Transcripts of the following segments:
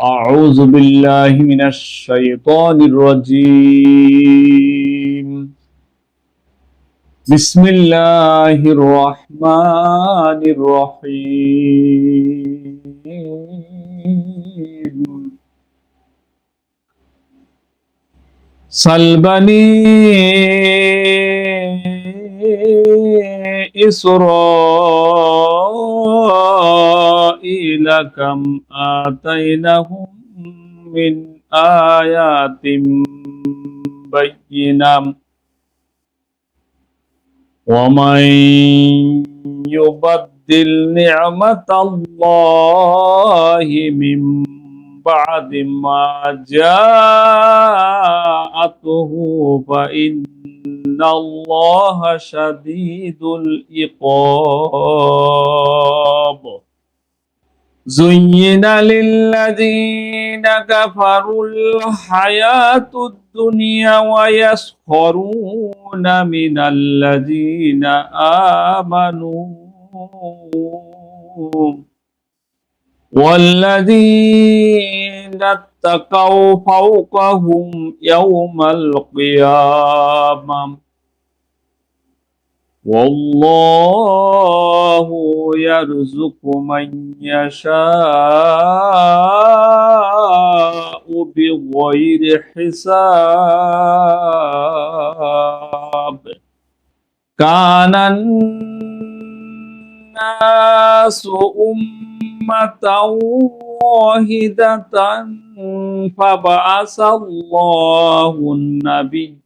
أعوذ بالله من الشيطان الرجيم. بسم الله الرحمن الرحيم. سل بني إسرائيل. كم آتيناهم من آيات بينات ومن يبدل نعمة الله من بعد ما جاءته فإن الله شديد العقاب زين للذين كفروا الحياة الدنيا ويسخرون من الذين آمنوا والذين اتقوا فوقهم يوم القيامة والله يرزق من يشاء بغير حساب. كان الناس أمة واحدة فبعث الله النبيين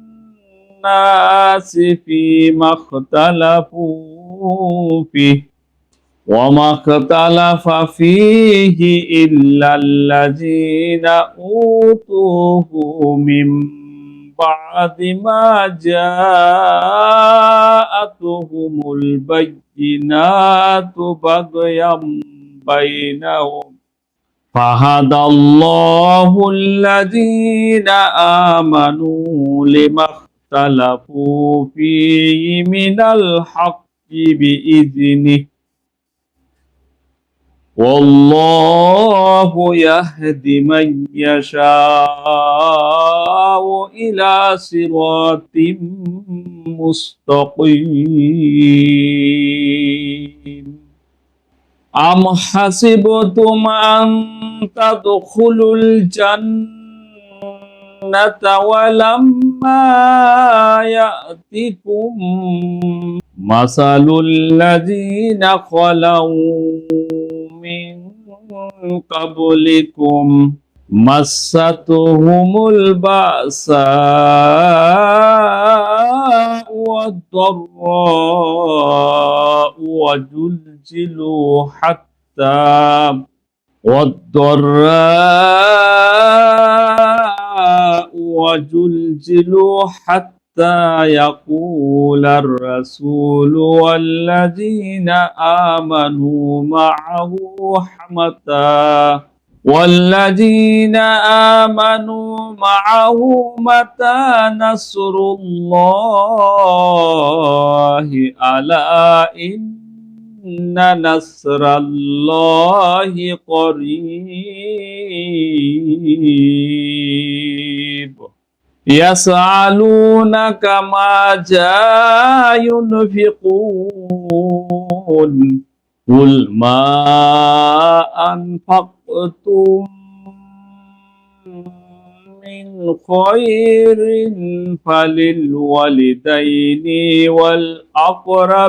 فيما اختلفوا فيه وما اختلف فيه إلا الذين أوتوه من بعد ما جاءتهم البينات بغيا بينهم فهدى الله الذين آمنوا لما اختلفوا فيه من الحق بإذنه والله يهدي من يشاء إلى صراط مستقيم أم حسبتم أن تدخلوا الجنة ولما يأتكم مثل الذين خلوا من قبلكم مستهم البأساء والضراء وزلزلوا حتى والضراء وزلزلوا حتى يقول الرسول والذين آمنوا معه متى والذين آمنوا معه متى نصر الله ألا إن نصر الله قريب. يسألونك ماذا ينفقون؟ قل ما أنفقتم من خير فللوالدين والأقربين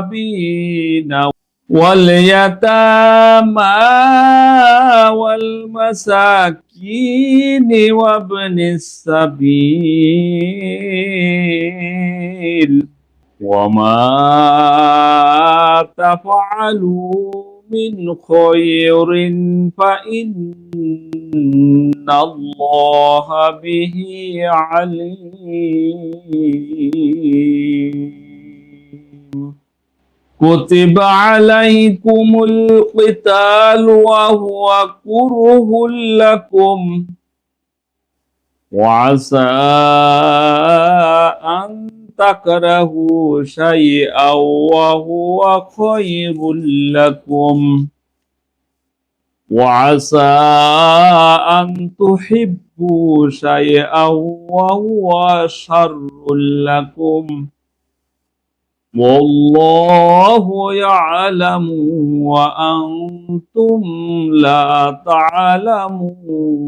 واليتامى والمساكين وابن السبيل وما تفعلوا من خير فإن الله به عليم. كتب عليكم القتال وهو كره لكم وعسى أن تكرهوا شيئا وهو خير لكم وعسى أن تحبوا شيئا وهو شر لكم والله يعلم وأنتم لا تعلمون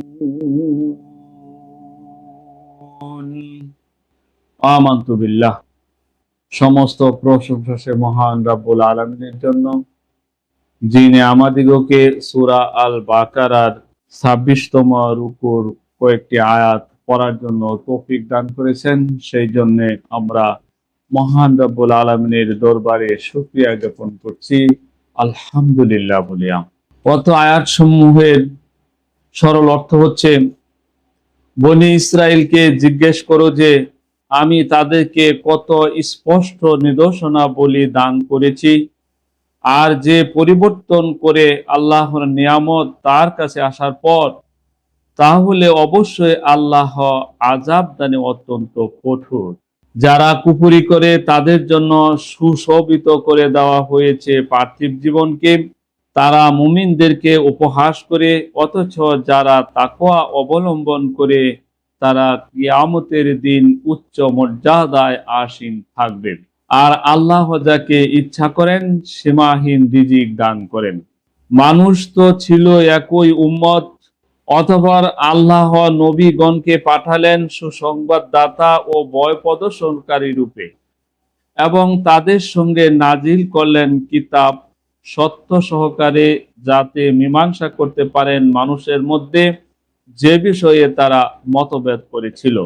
আমান্তু বিল্লাহ সমস্ত প্রশংসা সে মহান রাব্বুল আলমিনের জন্য যিনি আমাদিগকে সুরা আল বাকারার ছাব্বিশতম রুকুর কয়েকটি আয়াত পড়ার জন্য তৌফিক দান করেছেন সেই জন্য আমরা মহান রব্বুল আলমিনের দরবারে শুক্রিয়া জ্ঞাপন করছি। আলহামদুলিল্লাহ বলিয়া কত আয়াত সমূহের সরল অর্থ হচ্ছে, বনি ইসরায়েলকে জিজ্ঞেস করো যে, আমি তাদেরকে কত স্পষ্ট নিদর্শনা বলি দান করেছি, আর যে পরিবর্তন করে আল্লাহর নিয়ামত তার কাছে আসার পর, তাহলে অবশ্যই আল্লাহ আজাব দানে অত্যন্ত কঠোর। যারা কুপুরি করে, তাদের জন্য সুশোভিত করে দেওয়া হয়েছে পার্থিব জীবনকে। তারা মুমিনদেরকে উপহাস করে, অথচ যারা তাকোয়া অবলম্বন করে, তারা কিয়ামতের দিন উচ্চ মর্যাদায় আসীন থাকবে। আর আল্লাহ যাকে ইচ্ছা করেন, সীমাহীন রিজিক দান করেন। মানুষ তো ছিল একই উম্মত অথবা আল্লাহ নবীগণকে পাঠালেন সুসংবাদদাতা ও বয় প্রদর্শনকারী রূপে। এবং তাদের সঙ্গে নাজিল করলেন কিতাব সত্য সহকারে যাতে মীমাংসা করতে পারেন মানুষের মধ্যে, যে বিষয়ে তারা মতভেদ করেছিল।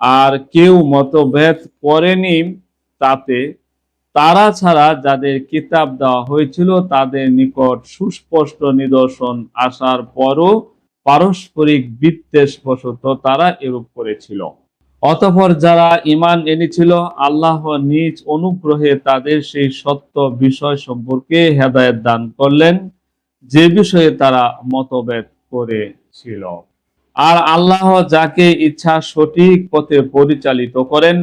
আর কেউ মতভেদ করেনি, তাতে তারা ছাড়া যাদের কিতাব দেওয়া হয়েছিল তাদের নিকট সুস্পষ্ট নিদর্শন আসার পরও পারস্পরিক বিদ্বেষ বশত তারা এরূপ করেছিল। অতঃপর যারা ইমান এনেছিল, আল্লাহ নিজ অনুগ্রহে তাদের সেই সত্য বিষয় সম্পর্কে হেদায়ত দান করলেন, যে বিষয়ে তারা মতভেদ করেছিল। আর আল্লাহ যাকে ইচ্ছা সঠিক পথে পরিচালিত করেন,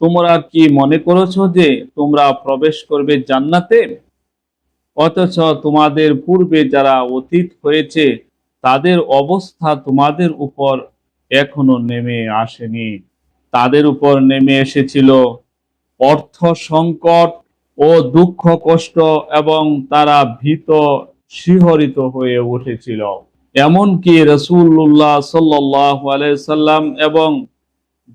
তোমরা কি মনে করেছ যে তোমরা প্রবেশ করবে জান্নাতে? অথচ তোমাদের পূর্বে যারা অতীত হয়েছে তাদের অবস্থা তোমাদের উপর এখনও নেমে আসেনি। তাদের উপর নেমে এসেছিল অর্থ সংকট ও দুঃখ কষ্ট এবং তারা ভীত শিহরিত হয়ে উঠেছিল। এমনকি রসুল্লাহ সাল্লাহ সাল্লাম এবং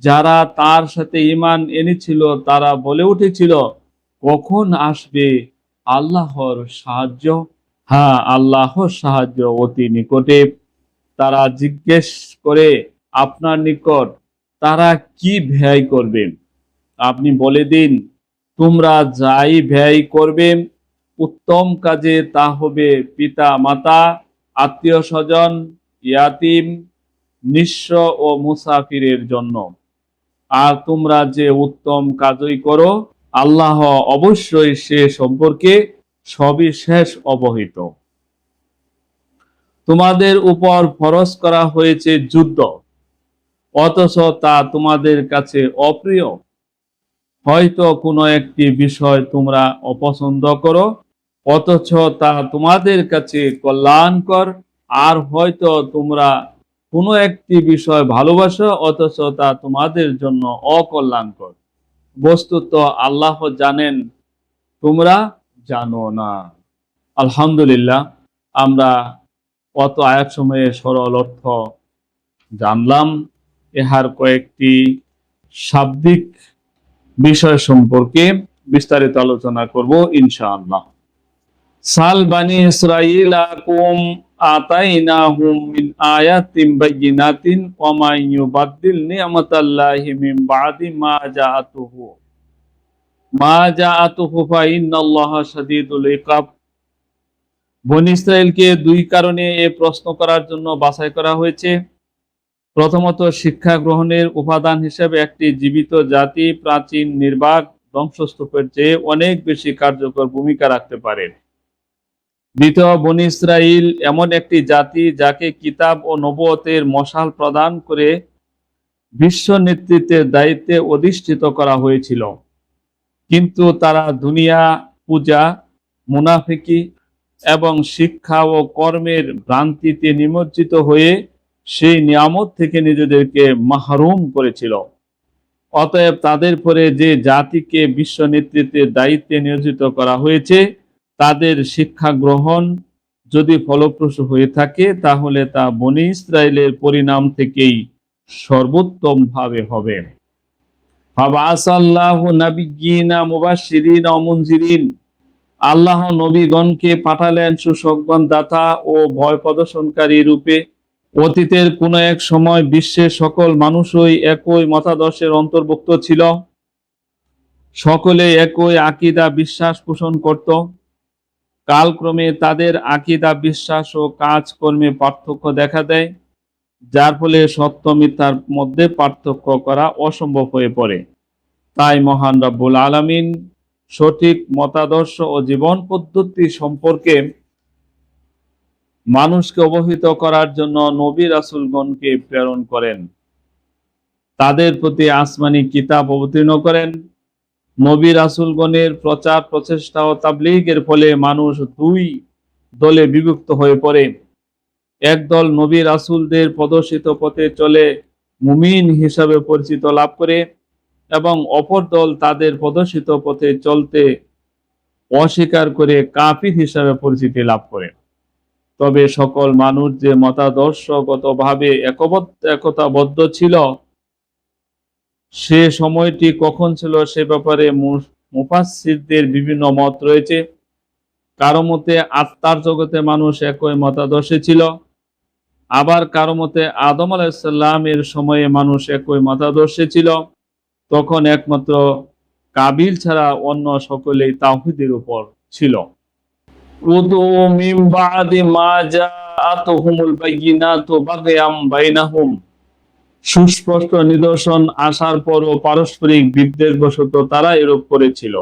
যারা তার সাথে ইমান এনেছিল, তারা বলে উঠেছিল, কখন আসবে আল্লাহর সাহায্য? হ্যাঁ আল্লাহর সাহায্য অতি নিকটে। তারা জিজ্ঞেস করে, আপনার নিকট তারা কি ব্যয় করবে? আপনি বলে দিন, তোমরা যাই ব্যয় করবে, উত্তম কাজে তা হবে পিতা মাতা আত্মীয় স্বজন ইয়াতিম, নিঃস্ব ও মুসাফিরের জন্য। আর তোমরা যে উত্তম কাজই করো, আল্লাহ অবশ্যই সে সম্পর্কে সবই শেষ অবহিত। তোমাদের উপর ফরজ করা হয়েছে যুদ্ধ, অথচ তা তোমাদের কাছে অপ্রিয়। হয়তো কোনো একটি বিষয় তোমরা অপছন্দ করো, অথচ তা তোমাদের কাছে কল্যাণকর, আর হয়তো তোমরা কোনো একটি বিষয় ভালোবাসো, অথচ তা তোমাদের জন্য অকল্যাণকর। বস্তুত আল্লাহ জানেন তোমরা জানো না। আলহামদুলিল্লাহ, আমরা কত আয়াত সময়ে সরল অর্থ জানলাম। এহার কয়েকটি শাব্দিক বিষয় সম্পর্কে বিস্তারিত আলোচনা করব, ইনশাআল্লাহ। সাল বানি ইসরাইল আকুম আতাইনাহুম মিন আয়াতিন বাইয়িনাতিন, ওয়া মা ইউবাদদিল নি'মাতাল্লাহি মিন বাদি মা জাআতুহু। মা জাআতুহু ফা ইন্নাল্লাহা শাদীদুল ইকাব। বনি ইসরায়েলকে দুই কারণে এ প্রশ্ন করার জন্য বাছাই করা হয়েছে। প্রথমত, শিক্ষা গ্রহণের উপাদান হিসেবে একটি জীবিত জাতি প্রাচীন নির্বাক ধ্বংসস্তূপের চেয়ে অনেক বেশি কার্যকর ভূমিকা রাখতে পারে। দ্বিতীয়, বনি ইসরাইল এমন একটি জাতি যাকে কিতাব ও নবতের মশাল প্রদান করে বিশ্ব নেতৃত্বের দায়িত্বে অধিষ্ঠিত করা হয়েছিল। কিন্তু তারা দুনিয়া, পূজা, মুনাফিকি এবং শিক্ষা ও কর্মের ভ্রান্তিতে নিমজ্জিত হয়ে সেই নিয়ামত থেকে নিজেদেরকে মাহরুম করেছিল। অতএব তাদের পরে যে জাতিকে বিশ্ব নেতৃত্বের দায়িত্বে নিয়োজিত করা হয়েছে, তাদের শিক্ষা গ্রহণ যদি ফলপ্রসূ হয়ে থাকে, তাহলে তা বনি ইসরায়েলের পরিণাম থেকেই সর্বোত্তম ভাবে হবে। আল্লাহ নবীগণকে পাঠালেন সুসংবাদ দাতা ও ভয় প্রদর্শনকারী রূপে। অতীতের কোন এক সময় বিশ্বের সকল মানুষই একই মতাদর্শের অন্তর্ভুক্ত ছিল। সকলে একই আকিদা বিশ্বাস পোষণ করত। কালক্রমে তাদের আকিদা বিশ্বাস ও কাজকর্মে পার্থক্য দেখা দেয়। যার ফলে সত্য মিথ্যার মধ্যে পার্থক্য করা অসম্ভব হয়ে পড়ে। তাই মহান রব্বুল আলামিন সঠিক মতাদর্শ ও জীবন পদ্ধতি সম্পর্কে মানুষকে অবহিত করার জন্য নবী রাসুলগণকে প্রেরণ করেন। তাদের প্রতি আসমানি কিতাব অবতীর্ণ করেন। নবী রাসুলগণের প্রচার প্রচেষ্টা ও তাবলিগের ফলে মানুষ দুই দলে বিভক্ত হয়ে পড়ে। একদল নবী রাসুলদের প্রদর্শিত পথে চলে মুমিন হিসাবে পরিচিত লাভ করে এবং অপর দল তাদের প্রদর্শিত পথে চলতে অস্বীকার করে কাফির হিসাবে পরিচিতি লাভ করে। তবে সকল মানুষ যে মতাদর্শগতভাবে একতাবদ্ধ ছিল, সে সময়টি কখন ছিল সে ব্যাপারে মুফাসিরদের বিভিন্ন মত রয়েছে। কারও মতে আত্মার জগতে মানুষ একই মতাদর্শে ছিল। আবার কারও মতে আদম আলাইসাল্লামের সময়ে মানুষ একই মতাদর্শে ছিল, তখন একমাত্র কাবিল ছাড়া অন্য সকলেই তাহিদের উপর ছিল। সুস্পষ্ট নিদর্শন আসার পরও পারস্পরিক বিদ্বেষ বশত তারা এরূপ করেছিল।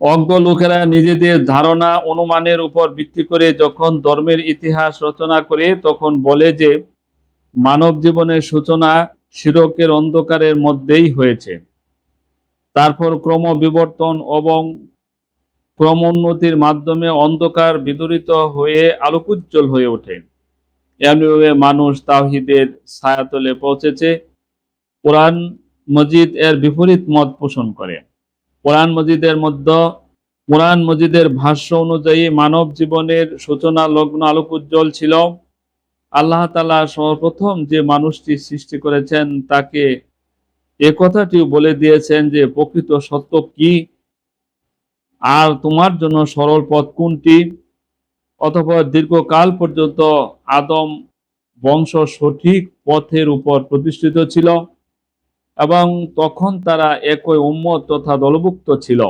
অজ্ঞ লোকেরা নিজেদের ধারণা, অনুমানের উপর ভিত্তি করে যখন ধর্মের ইতিহাস রচনা করে, তখন বলে যে, মানব জীবনের সূচনা শিরকের অন্ধকারের মধ্যেই হয়েছে। তারপর ক্রম বিবর্তন এবং ক্রমোন্নতির মাধ্যমে অন্ধকার বিদরিত হয়ে আলোকোজ্জ্বল হয়ে ওঠে। এমনিভাবে মানুষ তাহিদের ছায়াতলে পৌঁছেছে। কোরআন মজিদ এর বিপরীত মত পোষণ করে। কোরআন মজিদের মধ্যে, কোরআন মজিদের ভাষ্য অনুযায়ী মানব জীবনের সূচনা, লগ্ন আলোকোজ্জ্বল ছিল। আল্লাহ তালা সর্বপ্রথম যে মানুষটি সৃষ্টি করেছেন তাকে এ কথাটিও বলে দিয়েছেন যে, প্রকৃত সত্য কি? আর তোমার জন্য সরল পথ কোনটি? অথবা, দীর্ঘকাল পর্যন্ত আদম বংশ সঠিক পথের উপর প্রতিষ্ঠিত ছিল। এবং তখন তারা একই উম্মত তথা দলভুক্ত ছিল।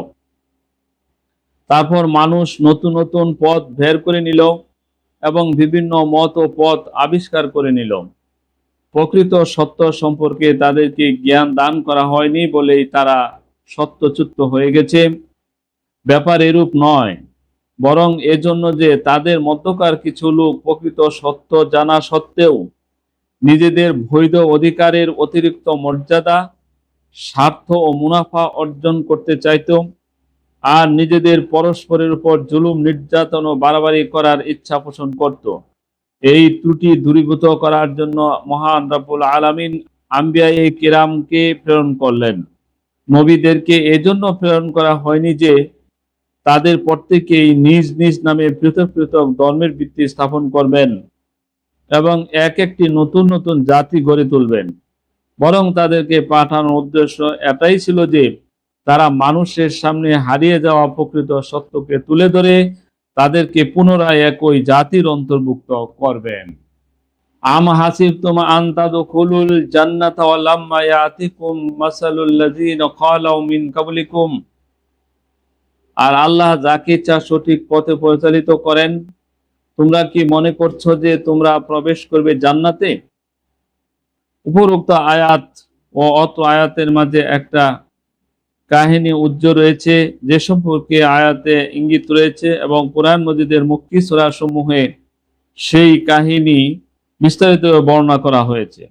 তারপর মানুষ নতুন নতুন পথ বের করে নিল এবং বিভিন্ন মত ও পথ আবিষ্কার করে নিল। প্রকৃত সত্য সম্পর্কে তাদেরকে জ্ঞান দান করা হয়নি বলেই তারা সত্যচ্যুত হয়ে গেছে। ব্যাপার এরূপ নয়, বরং এজন্য যে তাদের মধ্যকার কিছু লোক প্রকৃত সত্য জানা সত্ত্বেও নিজেদের বৈধ অধিকারের অতিরিক্ত মর্যাদা, স্বার্থ ও মুনাফা অর্জন করতে চাইত আর নিজেদের পরস্পরের উপর জুলুম, নির্যাতন ও বাড়াবাড়ি করার ইচ্ছা পোষণ করত। এই ত্রুটি দূরীভূত করার জন্য মহান রাবুল আলামিন আম্বিয়াই কিরামকে প্রেরণ করলেন। নবীদেরকে এজন্য প্রেরণ করা হয়নি যে তাদের প্রত্যেকেই নিজ নিজ নামে পৃথক পৃথক ধর্মের ভিত্তি স্থাপন করবেন। এবং এক একটি নতুন নতুন জাতি গড়ে তুলবেন। বরং তাদেরকে পাঠানোর উদ্দেশ্য এটাই ছিল যে, তারা মানুষের সামনে হারিয়ে যাওয়া প্রকৃত সত্যকে তুলে ধরে তাদেরকে পুনরায় একই জাতির অন্তর্ভুক্ত করবেন। আম জান্নাতা আর আল্লাহ যাকে ইচ্ছা সঠিক পথে পরিচালিত করেন তোমরা কি মনে করছ যে তোমরা প্রবেশ করবে জান্নাতে? উপরোক্ত আয়াত ও অত আয়াতের মাঝে একটা কাহিনী উজ্জ্ব রয়েছে, যে সম্পর্কে আয়াতে ইঙ্গিত রয়েছে এবং কোরআন মজিদের মুক্তি সমূহে সেই কাহিনী বিস্তারিত বর্ণনা করা হয়েছে।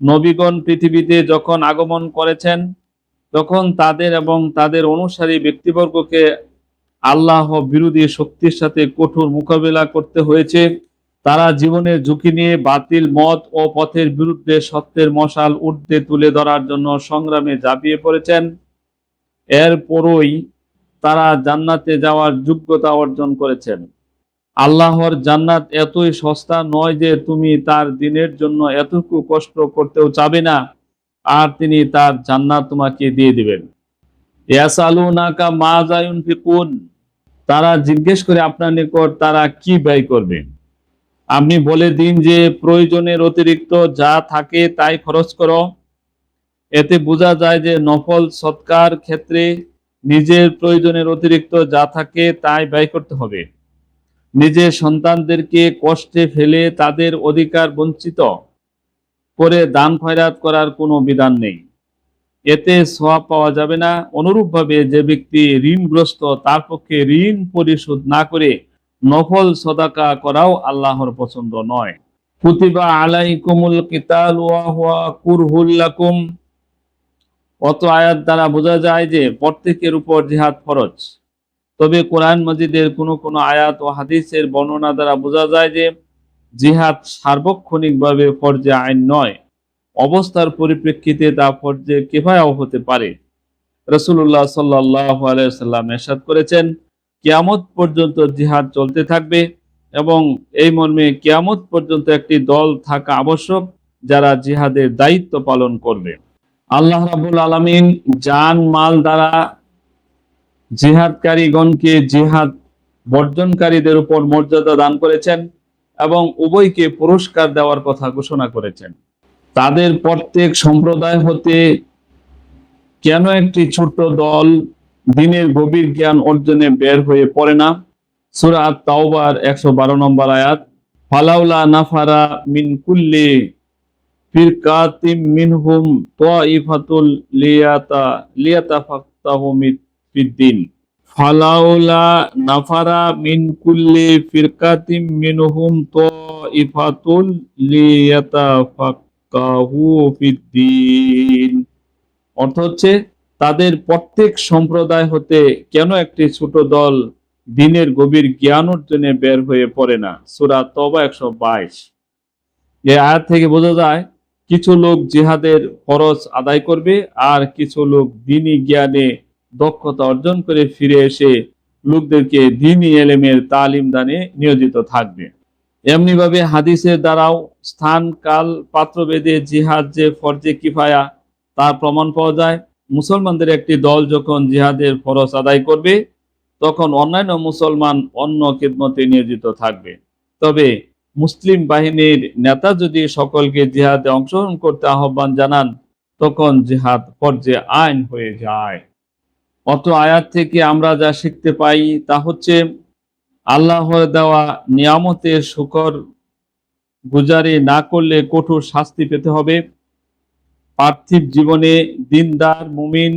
নবীগণ পৃথিবীতে যখন আগমন করেছেন, তখন তাদের এবং তাদের অনুসারী ব্যক্তিবর্গকে আল্লাহ বিরোধী শক্তির সাথে কঠোর মোকাবেলা করতে হয়েছে। তারা জীবনের ঝুঁকি নিয়ে বাতিল মত ও পথের বিরুদ্ধে সত্যের মশাল উর্ধে তুলে ধরার জন্য সংগ্রামে ঝাঁপিয়ে পড়েছেন। এরপরই তারা জান্নাতে যাওয়ার যোগ্যতা অর্জন করেছেন। আল্লাহর জান্নাত এতই সস্তা নয় যে তুমি তার দিনের জন্য এতটুকু কষ্ট করতেও চাবে না, আর তিনি তার জান্নাত তোমাকে দিয়ে দিবেন। ইয়াসালুনাকা মা জায়ুনফিকুন তারা জিজ্ঞেস করে আপনার নিকট তারা কি ব্যয় করবে? আপনি বলে দিন যে প্রয়োজনের অতিরিক্ত যা থাকে তাই খরচ করো। এতে বোঝা যায় যে নফল সৎকার ক্ষেত্রে নিজের প্রয়োজনের অতিরিক্ত যা থাকে তাই ব্যয় করতে হবে। নিজের সন্তানদেরকে কষ্টে ফেলে তাদের অধিকার বঞ্চিত করে দান খয়রাত করার কোনো বিধান নেই। এতে সোয়াব পাওয়া যাবে না। অনুরূপভাবে যে ব্যক্তি ঋণগ্রস্ত, তার পক্ষে ঋণ পরিশোধ না করে নফল সদাকা করাও আল্লাহর পছন্দ নয়। কুতিবা আলাইকুমুল কিতাল ওয়া হুয়া অত আয়াত দ্বারা বোঝা যায় যে প্রত্যেকের উপর জিহাদ ফরজ। তবে কোরআন মজিদের কোনো কোনো আয়াত ও হাদিসের বর্ণনা দ্বারা বোঝা যায় যে জিহাদ সার্বক্ষণিকভাবে ফরজে আইন নয়। অবস্থার পরিপ্রেক্ষিতে তা ফরজে কেফায়াও হতে পারে। রসুল্লাহ সাল্লাহ আলাইসাল্লাম এরশাদ করেছেন, কিয়ামত পর্যন্ত জিহাদ চলতে থাকবে এবং এই মর্মে কিয়ামত পর্যন্ত একটি দল থাকা আবশ্যক যারা জিহাদের দায়িত্ব পালন করবে। আল্লাহ রাবুল আলমিন জান মাল দ্বারা জিহাদকারীগণকে জিহাদ বর্জনকারীদের উপর মর্যাদা দান করেছেন এবং উভয়কে পুরস্কার দেওয়ার কথা ঘোষণা করেছেন। তাদের প্রত্যেক সম্প্রদায় হতে কেন একটি ছোট্ট দল দিনের গভীর জ্ঞান অর্জনে বের হয়ে পড়ে না? সুরাত তাওবার একশো বারো নম্বর আয়াত, ফালাউলা নাফারা মিন কুল্লি ফিরকাতিম মিনহুম তাইফাতুল লিয়াতা লিয়াতা ফাক্তাহুমিত ফিদ্দিন ফালাউলা নাফারা মিন কুল্লি ফিরকাতিম মিনহুম তাইফাতুল লিয়াতা অর্থ হচ্ছে তাদের প্রত্যেক সম্প্রদায় হতে কেন একটি ছোট দল দিনের গভীর জ্ঞান অর্জনে বের হয়ে পড়ে না? সুরা তবা একশো বাইশ। এই আয়াত থেকে বোঝা যায়, কিছু লোক জিহাদের খরচ আদায় করবে আর কিছু লোক দিনই জ্ঞানে দক্ষতা অর্জন করে ফিরে এসে লোকদেরকে দিনই এলেমের তালিম দানে নিয়োজিত থাকবে। এমনিভাবে হাদিসের দ্বারাও স্থান, কাল পাত্র বেদে জিহাদ যে ফরজে কিফায়া, তার প্রমাণ পাওয়া যায়। মুসলমানদের একটি দল যখন জিহাদের ফরজ আদায় করবে, তখন অন্যান্য মুসলমান অন্য খেদমতে নিয়োজিত থাকবে। তবে মুসলিম বাহিনীর নেতা যদি সকলকে জিহাদে অংশগ্রহণ করতে আহ্বান জানান, তখন জিহাদ পর্যায়ে আইন হয়ে যায়। অত আয়াত থেকে আমরা যা শিখতে পাই তা হচ্ছে আল্লাহর দেওয়া নিয়ামতের শুকর গুজারি না করলে কঠোর শাস্তি পেতে হবে। পার্থিব জীবনে দিনদার মুমিন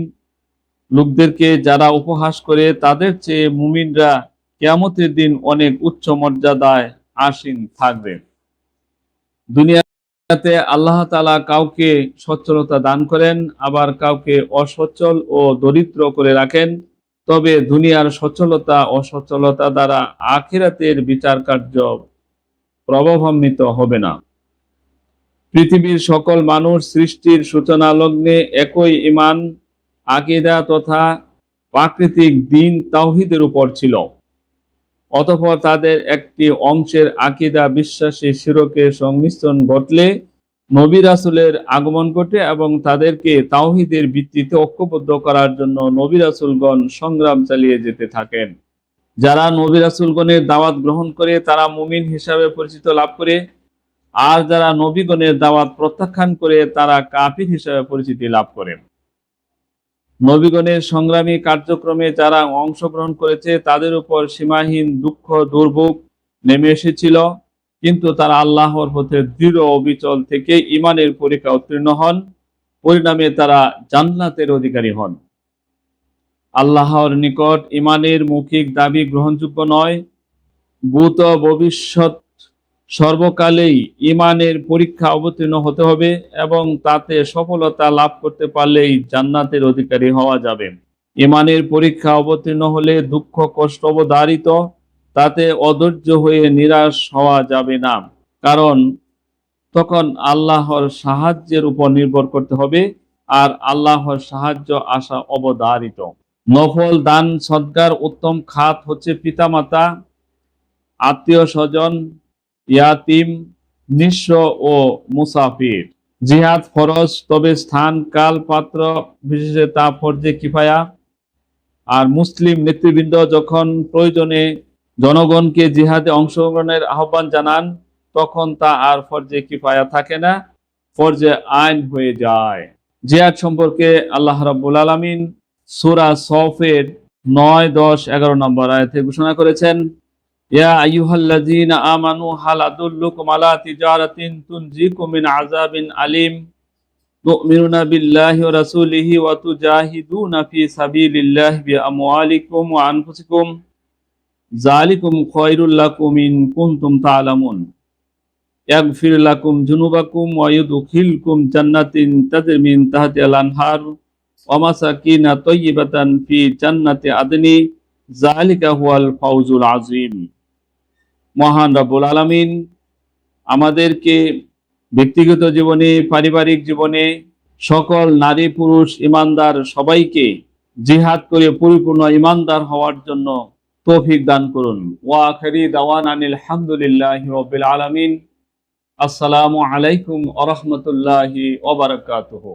লোকদেরকে যারা উপহাস করে, তাদের চেয়ে মুমিনরা কেয়ামতের দিন অনেক উচ্চ মর্যাদায় আসীন থাকবে। দুনিয়াতে আল্লাহ তালা কাউকে সচ্ছলতা দান করেন, আবার কাউকে অসচ্ছল ও দরিদ্র করে রাখেন। তবে দুনিয়ার সচ্ছলতা ও সচ্ছলতা দ্বারা আখিরাতের বিচার কার্য প্রভাবান্বিত হবে না। পৃথিবীর সকল মানুষ সৃষ্টির সূচনা লগ্নে একই ইমান আকিদা তথা প্রাকৃতিক দিন তাওহিদের উপর ছিল। অতঃপর তাদের একটি অংশের আকিদা বিশ্বাসী শিরকে সংমিশ্রণ ঘটলে নবী রাসুলের আগমন ঘটে এবং তাদেরকে তাওহিদের ভিত্তিতে ঐক্যবদ্ধ করার জন্য নবী রাসুলগণ সংগ্রাম চালিয়ে যেতে থাকেন। যারা নবী রাসুলগণের দাওয়াত গ্রহণ করে, তারা মুমিন হিসাবে পরিচিত লাভ করে। আর যারা নবীগণের দাওয়াত প্রত্যাখ্যান করে, তারা কাফির হিসাবে পরিচিতি লাভ করে। নবীগণের সংগ্রামী কার্যক্রমে যারা অংশগ্রহণ করেছে, তাদের উপর সীমাহীন দুঃখ, দুর্ভোগ নেমে এসেছিল। কিন্তু তারা আল্লাহর পথে দৃঢ় অবিচল থেকে ইমানের পরীক্ষা উত্তীর্ণ হন। পরিণামে তারা জান্নাতের অধিকারী হন। আল্লাহর নিকট ইমানের মৌখিক দাবি গ্রহণযোগ্য নয়। ভূত ভবিষ্যৎ সর্বকালেই ইমানের পরীক্ষা অবতীর্ণ হতে হবে এবং তাতে সফলতা লাভ করতে পারলেই জান্নাতের অধিকারী হওয়া যাবে। ইমানের পরীক্ষা অবতীর্ণ হলে দুঃখ, কষ্ট অবধারিত। তাতে অধৈর্য হয়ে নিরাশ হওয়া যাবে না। কারণ তখন আল্লাহর সাহায্যের উপর নির্ভর করতে হবে আর আল্লাহর সাহায্য আসা অবধারিত। নফল দান সদ্গার উত্তম খাত হচ্ছে পিতামাতা আত্মীয় স্বজন ইয়াতিম, নিঃস্ব ও মুসাফির। জিহাদ ফরজ, তবে স্থান, কাল, পাত্র, বিশেষে তা ফরজে কিফায়া। আর মুসলিম নেতৃবৃন্দ যখন প্রয়োজনে জনগণকে জিহাদে অংশগ্রহণের আহ্বান জানান, তখন তা আর ফরজে কিফায়া থাকে না, ফরজে আইন হয়ে যায়। জিহাদ সম্পর্কে আল্লাহ রাব্বুল আলামিন সূরা সফের নয়, দশ, এগারো নম্বর আয়াতে ঘোষণা করেছেন, ইয়া আইয়ুহাল্লাযীনা আমানু হাল আদুল্লুকুম আলা তিজারাতিন তুনজিকুম মিন আযাবিন আলিম, তু'মিনুনা বিল্লাহি ওয়া রাসূলিহি ওয়া তুজাহিদুনা ফি সাবিলিল্লাহি বিআমওয়ালিকুম ওয়া আনফুসিকুম। যালিকুম খায়রুল লাকুম ইন কুনতুম তা'লামুন। ইয়াগফির লাকুম যুনুবাকুম ওয়া ইউদখিলকুম জান্নাতিন তাজরি মিন তাহতিহাল আনহার ওয়া মাসাকিনা তাইয়্যিবাতান ফি জান্নাতি আদনি। যালিকা হুয়াল ফাউজুল আযীম। মহান রব্বুল আলামিন, আমাদেরকে ব্যক্তিগত জীবনে, পারিবারিক জীবনে সকল নারী, পুরুষ, ইমানদার সবাইকে জিহাদ করে পরিপূর্ণ ইমানদার হওয়ার জন্য তৌফিক দান করুন। ওয়াখারি দাওয়ান আনিল হামদুলিল্লাহ রবিল আলমিন। আসসালামু আলাইকুম ওয়া রাহমাতুল্লাহি ওয়া বারাকাতুহু।